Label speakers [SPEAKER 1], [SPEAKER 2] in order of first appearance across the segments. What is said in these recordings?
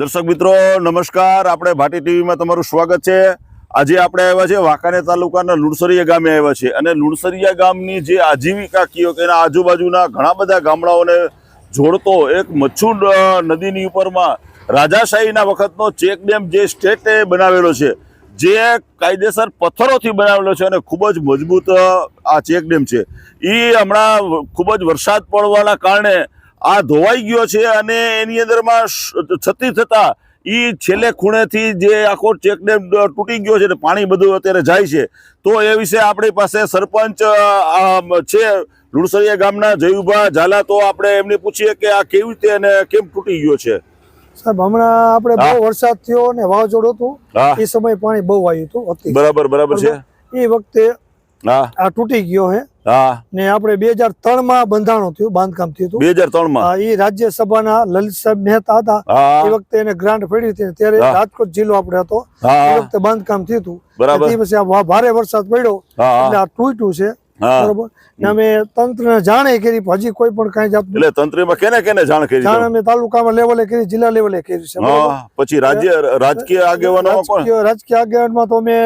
[SPEAKER 1] દર્શક મિત્રો, નમસ્કાર. આપણે ભાટી ટીવીમાં તમારું સ્વાગત છે. આજે આપણે આવ્યા છે વાંકાને તાલુકાના લુણસરિયા ગામે આવ્યા છે અને લુણસરિયા ગામની જે આજીવિકા કયો કે એના આજુબાજુના ઘણા બધા ગામડાઓને જોડતો એક મચ્છુ નદીની ઉપરમાં રાજાશાહીના વખતનો ચેક ડેમ જે સ્ટેટે બનાવેલો છે, જે કાયદેસર પથ્થરોથી બનાવેલો છે અને ખૂબ જ મજબૂત આ ચેક ડેમ છે. એ હમણાં ખૂબ જ વરસાદ પડવાના કારણે આ ધોવાઈ ગયો છે અને એની અંદરમાં છતી થતાં એ છેલ્લે ખૂણેથી જે આખો ચેક ડેમ તૂટી ગયો છે ને પાણી બધું અત્યારે જાય છે તો એ વિશે આપણી પાસે સરપંચ છે લુણસરિયા ગામના જયુભા ઝાલા તો આપણે એમને પૂછીએ કે આ કેવી રીતે અને કેમ તૂટી ગયો છે.
[SPEAKER 2] સાહેબ હમણાં આપણે બહુ વરસાદ થયો અને વાવાઝોડું હતું. એ સમયે પાણી બહુ આવ્યું હતું
[SPEAKER 1] બરાબર બરાબર છે.
[SPEAKER 2] એ વખતે આ તૂટી ગયો હે.
[SPEAKER 1] હા.
[SPEAKER 2] ને આપણે બે હજાર ત્રણમાં બંધાણું થયું બાંધકામ થયું હતું.
[SPEAKER 1] બે હજાર
[SPEAKER 2] ત્રણમાં એ રાજ્યસભાના લલિત સાહેબ મહેતા હતા. એ વખતે એને ગ્રાન્ટ ફેડી હતી ત્યારે રાજકોટ જિલ્લો આપણે હતો. એ વખતે બાંધકામ થયું હતું.
[SPEAKER 1] બરાબર.
[SPEAKER 2] પછી આ ભારે વરસાદ પડ્યો. એટલે આ તૂટ્યું છે. બરોબર? અમે તંત્ર જાણે કરી હજી કોઈ પણ કાંઈ જાતનું
[SPEAKER 1] એટલે તંત્રીમાં કેને કેને જાણ કરી
[SPEAKER 2] જાણ અમે તાલુકામાં લેવલે કરી જિલ્લા લેવલે કરી છે.
[SPEAKER 1] પછી રાજ્ય રાજકીય આગેવાનો માં
[SPEAKER 2] રાજકીય રાજકીય આગેવાનમાં તો અમે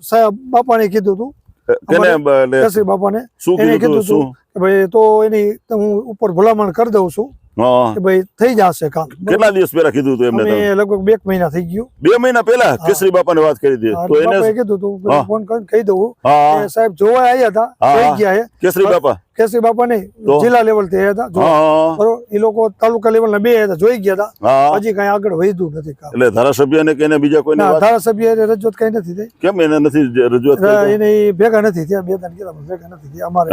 [SPEAKER 2] સાહેબ બાપાને કીધું હતું. કેસરી બાપાને?
[SPEAKER 1] શું
[SPEAKER 2] એને
[SPEAKER 1] કીધું
[SPEAKER 2] હતું કે ભાઈ તો એની હું ઉપર ભલામણ કરી દઉં છું. કે ભાઈ થઈ જશે કામ.
[SPEAKER 1] કેટલા દિવસ પહેલા કીધું હતું એમને તમે?
[SPEAKER 2] લગભગ બે મહિના થઈ ગયું.
[SPEAKER 1] બે મહિના પહેલા? કેસરી બાપાને વાત કરી હતી. તો એને
[SPEAKER 2] કીધું હતું ફોન કરીને કહી દઉં કે સાહેબ જોવા આવ્યા હતા થઈ ગયા
[SPEAKER 1] કેસરી બાપા?
[SPEAKER 2] કેસરી બાપા નહીં જિલ્લા લેવલથી આવ્યા હતા બરોબર? એ લોકો તાલુકા લેવલ ના બે હતા જોઈ ગયા હતા. હજી કઈ આગળ વધ્યું નથી
[SPEAKER 1] એટલે ધારાસભ્ય ને એને બીજા કોઈ
[SPEAKER 2] ધારાસભ્ય રજૂઆત કઈ નથી થઈ.
[SPEAKER 1] કેમ એને નથી રજૂઆત
[SPEAKER 2] એને ભેગા નથી થયા બે ત્રણ ભેગા નથી થયા. અમારે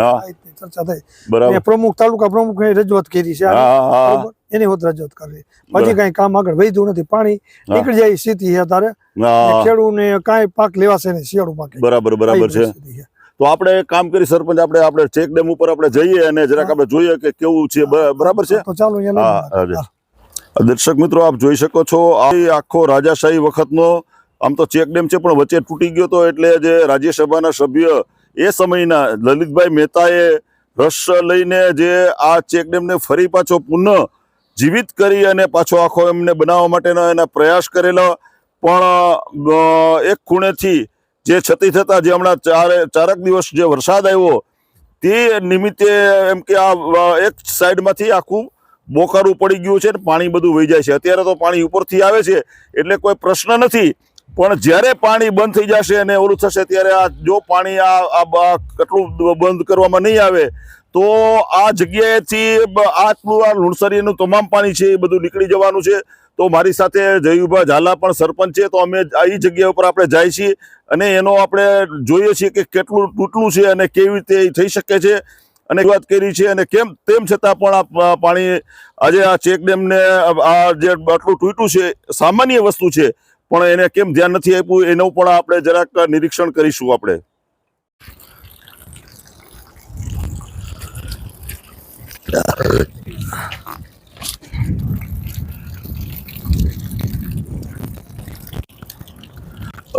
[SPEAKER 2] ચર્ચા થઈ.
[SPEAKER 1] બરાબર.
[SPEAKER 2] પ્રમુખ તાલુકા પ્રમુખ રજૂઆત કરી છે? એની હોત રજૂઆત કરવી. પછી કઈ કામ આગળ વધ્યું નથી. પાણી નીકળી જાય સ્થિતિ છે તારે
[SPEAKER 1] હા.
[SPEAKER 2] ખેડૂને કઈ પાક લેવાશે નહીં શિયાળુ પાક.
[SPEAKER 1] બરાબર બરાબર છે. તો આપણે કામ કરી સરપંચ આપણે આપણે ચેક ડેમ ઉપર આપણે જઈએ અને જરાક આપણે જોઈએ કે કેવું છે. બરાબર છે?
[SPEAKER 2] તો ચાલો.
[SPEAKER 1] દર્શક મિત્રો આપ જોઈ શકો છો આ આખો રાજાશાહી વખતનો આમ તો ચેક ડેમ છે પણ વચ્ચે તૂટી ગયો તો એટલે જે રાજ્યસભાના સભ્ય એ સમયના લલિતભાઈ મહેતાએ રસ લઈને જે આ ચેક ડેમને ફરી પાછો પુનઃ જીવિત કરી અને પાછો આખો એમને બનાવવા માટેનો એના પ્રયાસ કરેલો. પણ એક ખૂણેથી જે છતી થતાં જે હમણાં ચારે, ચારક દિવસ જે વરસાદ આવ્યો, તે નિમિત્તે એમ કે આ એક સાઈડમાંથી આખું બોકારું પડી ગયું છે ને પાણી બધું વહી જાય છે. અત્યારે તો પાણી ઉપરથી આવે છે, એટલે કોઈ પ્રશ્ન નથી. પણ જ્યારે પાણી બંધ થઈ જશે અને ઓલું થશે, ત્યારે આ જો પાણી આ કેટલું બંધ કરવામાં નહીં આવે, તો આ જગ્યાએથી આટલું આ લુણસરીનું તમામ પાણી છે એ બધું નીકળી જવાનું છે. તો મારી સાથે જયુભા ઝાલા પણ સરપંચ છે, તો અમે આ ઈ જગ્યા ઉપર આપણે જાય છીએ અને એનો આપણે જોઈએ છીએ કે કેટલું તૂટલું છે અને કેવી રીતે થઈ શકે છે. અને વાત કરી છે અને કેમ તેમ છતાં પણ આ પાણી આજે આ ચેક ડેમને આ જે આટલું તૂટ્યું છે, સામાન્ય વસ્તુ છે. પણ એને કેમ ધ્યાન નથી આપ્યું એનું પણ આપણે જરાક નિરીક્ષણ કરીશું આપણે.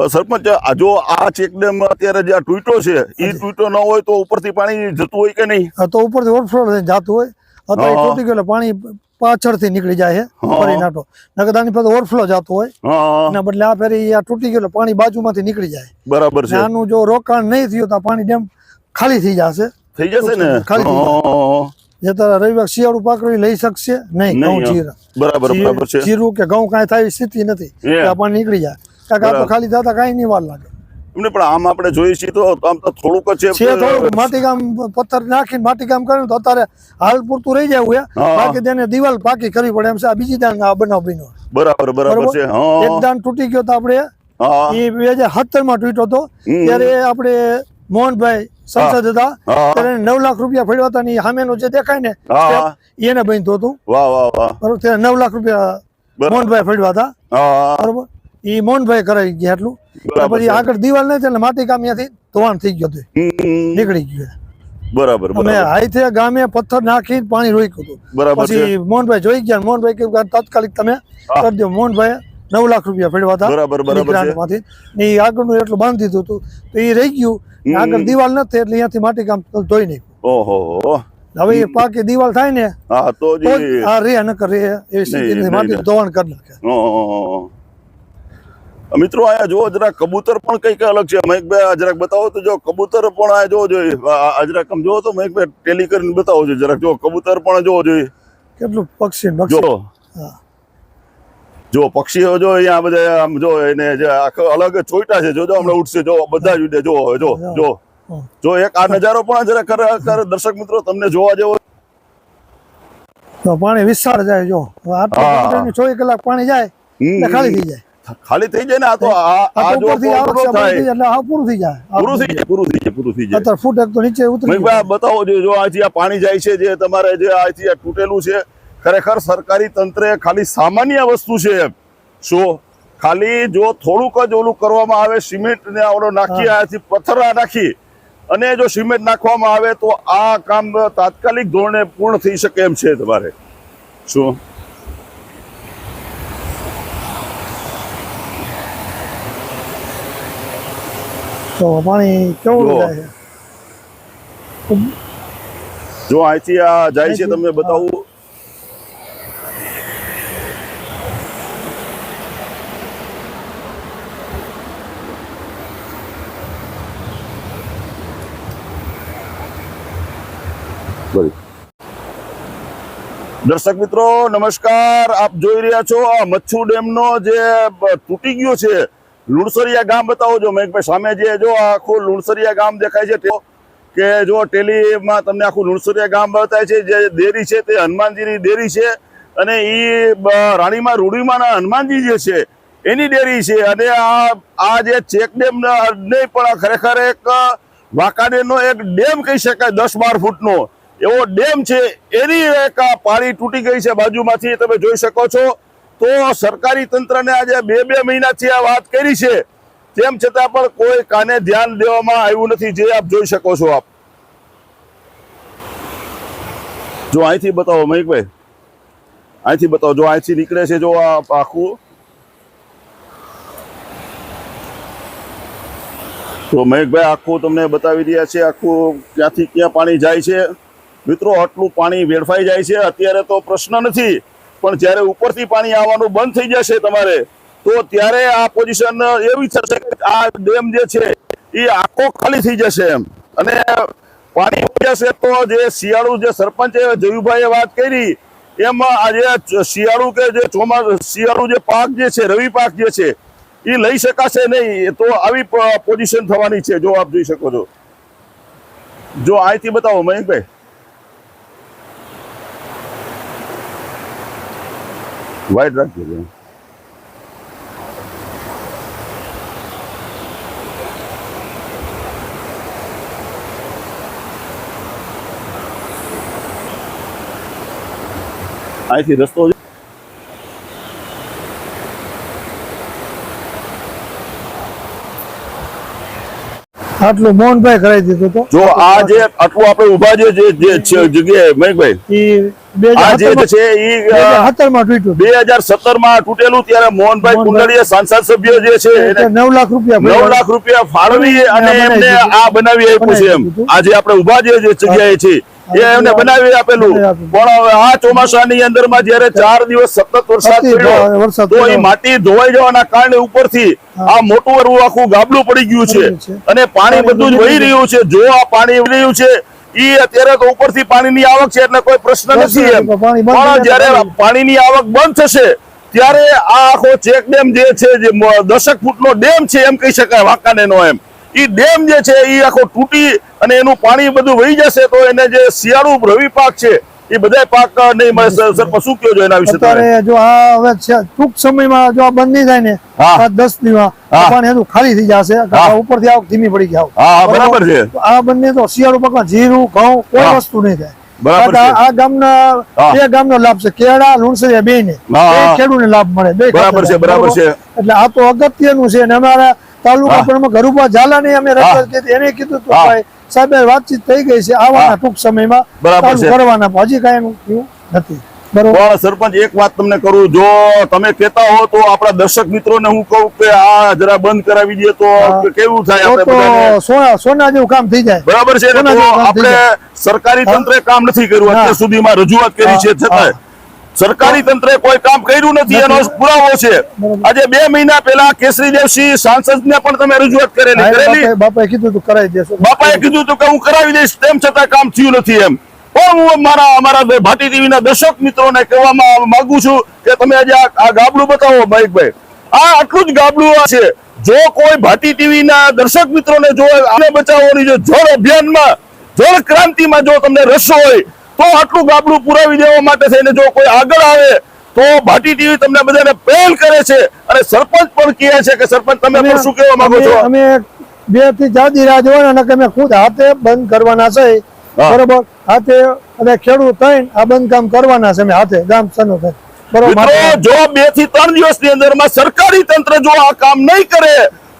[SPEAKER 1] સરપંચ આ જો આ ચેકડેમ અત્યારે જે આ તૂટ્યો છે એ તૂટ્યો ન હોય તો ઉપરથી પાણી જતું હોય કે નહીં?
[SPEAKER 2] તો ઉપરથી ઓવરફ્લો જાતું હોય. તૂટી ગયું પાણી પાછળથી નીકળી જાય. ફરી નાટો. નકર પાસે ઓવરફ્લો જતો હોય. એના બદલે આ ફેરી આ તૂટી ગયો પાણી બાજુમાંથી નીકળી જાય.
[SPEAKER 1] બરાબર છે.
[SPEAKER 2] આનું જો રોકાણ નહીં થયું તો પાણી ડેમ ખાલી થઈ જશે.
[SPEAKER 1] થઈ જશે ને?
[SPEAKER 2] ખાલી જે તારા રવિવાર શિયાળુ પાકડી લઈ શકશે નહીં ઘઉં. જીરા.
[SPEAKER 1] બરાબર બરાબર છે.
[SPEAKER 2] જીરું કે ઘઉં કાંઈ થાય સ્થિતિ નથી આ પાણી નીકળી જાય. કારણ આ તો ખાલી થતા કાંઈ નહીં વાર લાગે.
[SPEAKER 1] એમને પણ આમ આપણે જોઈએ છીએ તો આમ તો થોડુંક જ
[SPEAKER 2] છે. થોડુંક માટીકામ પથ્થર નાખીને માટીકામ કર્યું તો અત્યારે હાલ પૂરતું રહી જાય બાકી તેને દિવાલ પાકી કરવી પડે એમ છે. આ બીજી દાન આ બનાવ બન્યો.
[SPEAKER 1] બરાબર બરાબર છે
[SPEAKER 2] એક દાન તૂટી ગયો તો આપણે એ બે હજાર સત્તરમાં તૂટ્યો હતો. ત્યારે આપણે મોહનભાઈ સંસદ હતા. ત્યારે નવ લાખ રૂપિયા ફળ્યા હતા ને સામેનું જે દેખાય ને એને બનતું હતું. બરોબર? ત્યારે નવ લાખ રૂપિયા મોહનભાઈ ફેડવા હતા. બરોબર? ઈ મોહનભાઈ કરાવી ગયા એટલું. પછી આગળ દિવાલ નહીં એટલે માટી કામ ત્યાંથી ધોવાણ થઈ ગયું નીકળી ગયો
[SPEAKER 1] બરાબર
[SPEAKER 2] અમે હાઈથે ગામે પથ્થર નાખી પાણી રોક્યું હતું.
[SPEAKER 1] બરાબર
[SPEAKER 2] પછી મોહનભાઈ જોઈ ગયા મોહનભાઈ કહ્યું તાત્કાલિક તમે. કરી દો. મોહનભાઈ નવ લાખ રૂપિયા હતા
[SPEAKER 1] બરાબર બરાબર
[SPEAKER 2] ગ્રાન્ટમાંથી. આગળનું એટલું બાંધી દીધું હતું. તો એ રહી ગયું. આગળ દિવાલ નથી એટલે અહીંયાથી માટી કામ ધોઈ નહીં
[SPEAKER 1] ઓહો
[SPEAKER 2] હવે એ પાકી દિવાલ થાય ને
[SPEAKER 1] હા તો
[SPEAKER 2] આ રે નકર રે નથી. માટી ધોવાણ કરી નાખે.
[SPEAKER 1] મિત્રો અહીંયા જુઓ જરા કબૂતર પણ કંઈક અલગ છે. મહેકભાઈ જરાક બતાવો તો જો કબૂતર પણ આ જોવો જોઈએ. જરાક આમ જોવો તો મહેકભાઈ ટેલી કરીને બતાવો છો. જરાક જો કબૂતર પણ જોવો જોઈએ.
[SPEAKER 2] કેટલું પક્ષી
[SPEAKER 1] જો જો પક્ષીઓ જો અહીંયા બધા આમ જો એને જે આખો અલગ ચોઈટા છે. જો જો હમણાં ઉઠશે જો બધા જ ઉડે. જો હવે જો જો જો એક આ નજારો પણ જરા ખરેખર દર્શક મિત્રો તમને જોવા જેવો
[SPEAKER 2] તો પાણી વિશાળ જાય જો. આટલું ચોવીસ કલાક પાણી જાય ખાલી થઈ જાય.
[SPEAKER 1] ખાલી થઈ જાય ને આ તો આ
[SPEAKER 2] આ
[SPEAKER 1] આ જો પૂરો થાય.
[SPEAKER 2] એટલે આ પૂરું થઈ જાય. આ
[SPEAKER 1] પૂરું થઈ જાય પૂરું થઈ જાય પૂરું થઈ જાય.
[SPEAKER 2] અત્યારે ફૂટ એક તો નીચે ઉતરી
[SPEAKER 1] આ
[SPEAKER 2] જાય.
[SPEAKER 1] બતાવો જો જો અહીંથી આ પાણી જાય છે જે તમારે જે આ તૂટેલું છે ખરેખર સરકારી તંત્રે ખાલી સામાન્ય વસ્તુ છે શું ખાલી જો થોડુંક જ ઓલું કરવામાં આવે સિમેન્ટ ને ઓલો નાખી આથી પથ્થર નાખી અને જો સિમેન્ટ નાખવામાં આવે તો આ કામ તાત્કાલિક ધોરણે પૂર્ણ થઈ શકે એમ છે તમારે. શું?
[SPEAKER 2] તો પાણી કેવું. જાય છે
[SPEAKER 1] જો અહીંથી આ જાય છે તમને બતાવું. દર્શક મિત્રો નમસ્કાર. આપ જોઈ રહ્યા છો આ મચ્છુ ડેમનો જે તૂટી ગયો છે લુણસરિયા ગામ બતાવો જો. મેઘભાઈ સામે જે જો આખું લુણસરિયા ગામ દેખાય છે કે જો ટેલીમાં તમને આખું લુણસરિયા ગામ બતાવે છે, જે દેરી છે તે હનુમાનજીની દેરી છે અને એ રાણીમાં રૂડીમાંના હનુમાનજી જે છે, એની ડેરી છે. અને આ આ જે ચેક ડેમ નહીં, પણ ખરેખર એક વાંકાનેરનો એક ડેમ કહી શકાય, દસ બાર ફૂટનો. એવો ડેમ છે, એની એક પાળી તૂટી ગઈ છે બાજુમાંથી. તમે જોઈ શકો છો તો સરકારી તંત્રને આજે બે બે મહિનાથી આ વાત કરી છે. તેમ છતાં પણ કોઈ કાને ધ્યાન દેવામાં આવ્યું નથી. જે આપ જોઈ શકો છો આપ. જો અહીંથી બતાવો મહિકભાઈ અહીંથી બતાવો. જો અહીંથી નીકળે છે જો આ આખું. તો મહેકભાઈ આખું તમને બતાવી રહ્યા છે. આખું ક્યાંથી ક્યાં પાણી જાય છે? મિત્રો, આટલું પાણી વેડફાઈ જાય છે? અત્યારે તો પ્રશ્ન નથી. પણ જ્યારે ઉપરથી પાણી આવવાનું બંધ થઈ જશે તમારે, તો ત્યારે આ પોઝિશન એવી થશે કે આ ડેમ જે છે, એ આખો ખાલી થઈ જશે એમ. અને પાણી જશે તો જે શિયાળુ જે સરપંચે જયુભાઈએ વાત કરી, એમાં આજે શિયાળુ કે જે ચોમાસું, શિયાળુ જે પાક જે છે, રવિ પાક જે છે, એ લઈ શકાશે નહીં તો આવી પોઝિશન થવાની છે, જો આપ જોઈ શકો છો. જો અહીંથી બતાવો મયંકભાઈ વાઇટ રાખજો જરા. અહીંથી રસ્તો
[SPEAKER 2] આટલું મોહનભાઈ કરાવી દીધું તો.
[SPEAKER 1] જો આ જે આટલું આપણે ઊભા જે જે જે જગ્યાએ
[SPEAKER 2] મહેકભાઈ
[SPEAKER 1] આ જે છે
[SPEAKER 2] તૂટ્યું
[SPEAKER 1] માં તૂટેલું ત્યારે મોહનભાઈ કુંડળીએ સાંસદ સભ્ય જે છે એને
[SPEAKER 2] નવ લાખ રૂપિયા
[SPEAKER 1] નવ લાખ રૂપિયા ફાળવી અને એમને આ બનાવી આપ્યું છે એમ. આજે આપણે ઊભા જે જગ્યાએ છે એ એમને બનાવી આપેલું. પણ આ ચોમાસાની અંદરમાં જ્યારે ચાર દિવસ સતત વરસાદ પડ્યો તો એ માટી ધોવાઈ જવાના કારણે ઉપરથી આ મોટું એવું આખું ગાબલું પડી ગયું છે. અને પાણી
[SPEAKER 2] પાણી
[SPEAKER 1] બધું જ વહી રહ્યું છે. જો આ પાણી વહી રહ્યું છે ઈ અત્યારે તો ઉપરથી પાણીની આવક છે એટલે કોઈ પ્રશ્ન નથી એમ.
[SPEAKER 2] પાણી
[SPEAKER 1] પણ
[SPEAKER 2] જયારે જાય
[SPEAKER 1] જ્યારે પાણીની આવક બંધ થશે ત્યારે આ આખો ચેક ડેમ જે છે જે દશક ફૂટનો ડેમ છે એમ કહી શકાય વાંકાનેરનો એમ. ઈ ડેમ જે છે ઈ આખો તૂટી અને એનું પાણી બધું વહી જશે તો એને જે શિયાળુ રવિ પાક છે એ બધા પાક નહીં મળે. સર સર, શું કયો છો એના વિશે
[SPEAKER 2] અત્યારે જો આ હવે ટૂંક સમયમાં જો આ બંધ નહીં થાય ને દસ
[SPEAKER 1] દિવસ
[SPEAKER 2] પણ એનું ખાલી થઈ જશે. ઉપરથી આવક ધીમી પડી
[SPEAKER 1] ગયા બરાબર? છે.
[SPEAKER 2] આ બંને તો શિયાળુ પાકમાં જીરું ઘઉં કોઈ વસ્તુ નહીં થાય. આ ગામના. બે ગામનો લાભ છે. કેળા લુણસરિયા બે ને. લાભ મળે. બે
[SPEAKER 1] બરાબર છે, બરાબર છે.
[SPEAKER 2] એટલે આ તો અગત્યનું છે અને અમારા તાલુકા પણ ગરુબા ઝાલાની અમે રજૂઆત કરી એને કીધું ભાઈ સાહેબ વાતચીત થઈ ગઈ છે. આવવાના ટૂંક સમયમાં
[SPEAKER 1] બરાબર
[SPEAKER 2] કરવાના. હજી કઈ એનું નથી. બરોબર.
[SPEAKER 1] સરપંચ એક વાત તમને કરું. જો તમે કહેતા હો તો આપણા દર્શક મિત્રોને હું કહું કે આ જરા બંધ કરાવી દે તો કેવું થાય આપણે
[SPEAKER 2] સોના સોના જેવું કામ થઈ જાય.
[SPEAKER 1] બરાબર છે આપણે સરકારી તંત્રે કામ નથી કર્યું. અત્યાર સુધીમાં રજૂઆત કરી છે. છતાંય સરકારી તંત્રે કોઈ કામ કર્યું નથી એનો પુરાવો છે. આજે બે મહિના પહેલા સાંસદ ને પણ તમે રજૂઆત કરેલી કરેલી.
[SPEAKER 2] બાપાએ- કીધું તું કરાવી દેશો.
[SPEAKER 1] બાપાએ કીધું હતું કે હું કરાવી દઈશ તેમ છતાં કામ થયું નથી એમ. પણ હું મારા અમારા ભાટી ટીવી દર્શક મિત્રોને કહેવામાં માંગુ છું કે તમે આજે આ ગાબડું બતાવો મહેકભાઈ. આ આટલું જ ગાબડું છે. જો કોઈ ભાટી ટીવી ના દર્શક મિત્રોને જો આને બચાવવાની જો જળ અભિયાનમાં જળ ક્રાંતિમાં જો તમને રસ હોય તો આટલું ગાબડું પુરાવી દેવા માટે થઈને જો કોઈ આગળ આવે તો ભાટી ટીવી તમને બધાને પહેલ કરે છે. અને સરપંચ પણ કહે છે કે સરપંચ તમે પણ શું કહેવા માંગો છો?
[SPEAKER 2] અમે બેથી ચાર દી રાહ જોવાના અને અમે ખુદ હાથે બંધ કરવાના છે. બરોબર? હાથે અને ખેડૂત થઈને આ બંધ કામ કરવાના છે અમે હાથે ગામ સનો થાય બરોબર?
[SPEAKER 1] જો બેથી ત્રણ દિવસની અંદરમાં સરકારી તંત્ર જો આ કામ નહીં કરે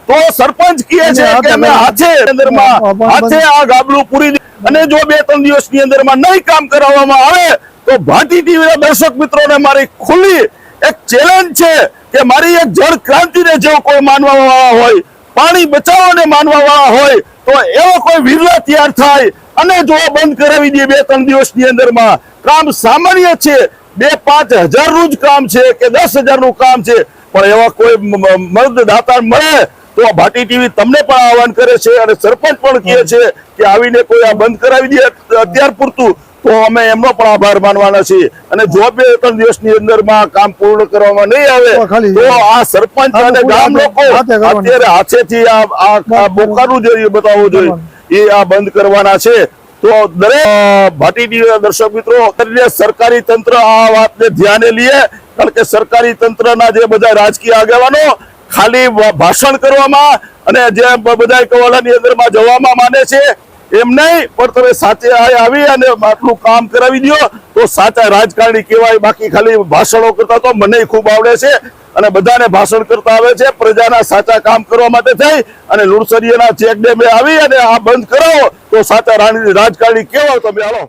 [SPEAKER 1] તો સરપંચ કહે છે કે અમે
[SPEAKER 2] હાથે
[SPEAKER 1] અંદરમાં હાથે આ ગાબલું પૂરી અને જો બે ત્રણ દિવસની અંદરમાં નહીં કામ કરાવવામાં આવે તો ભાટી ટીવી ના દર્શક મિત્રોને મારી ખુલ્લી એક ચેલેન્જ છે કે મારી એક જળ ક્રાંતિને જેવો કોઈ માનવા વાળા હોય પાણી બચાવવાને માનવા વાળા હોય તો એવો કોઈ વિરલા તૈયાર થાય અને જો બંધ કરાવી દે બે ત્રણ દિવસની અંદરમાં કામ સામાન્ય છે બે પાંચ હજારનું જ કામ છે કે દસ હજારનું કામ છે પણ એવા કોઈ મ- મ- મર્દ દાતા મળે તો આ ભાટી ટીવી તમને પણ આહવાન કરે છે અને સરપંચ પણ કહે છે કે આવીને કોઈ આ બંધ કરાવી દે અત્યાર પૂરતું તો અમે એમનો પણ આભાર માનવાના છીએ. અને જો બે ત્રણ દિવસની અંદરમાં કામ પૂર્ણ કરવામાં નહીં આવે
[SPEAKER 2] તો
[SPEAKER 1] આ સરપંચ અને ગામ લોકો અત્યારે હાથેથી આ બોકાનું જે બતાવવું જોઈએ. એ આ બંધ કરવાના છે. તો દરેક ભાટી ટીવીના દર્શક મિત્રો સરકારી તંત્ર આ વાતને ધ્યાને લઈએ કારણ કે સરકારી તંત્રના જે બધા રાજકીય આગેવાનો ખાલી ભાષણ કરવામાં અને જે બધા કવાલાની અંદરમાં જવામાં માને છે, એમ નહીં, પણ તમે સાચે આવી અને આટલું કામ કરાવી દો તો સાચા રાજકારણી કહેવાય, બાકી ખાલી ભાષણો કરતા તો મને ખૂબ આવડે છે. અને બધાને ભાષણ કરતા આવે છે, પ્રજાના સાચા કામ કરવા માટે થઈ, અને લુણસરીયાના ચેકડેમે આવી અને આ બંધ કરાવો, તો સાચા રાણી રાજકારણી કહેવાય તમે હાલો.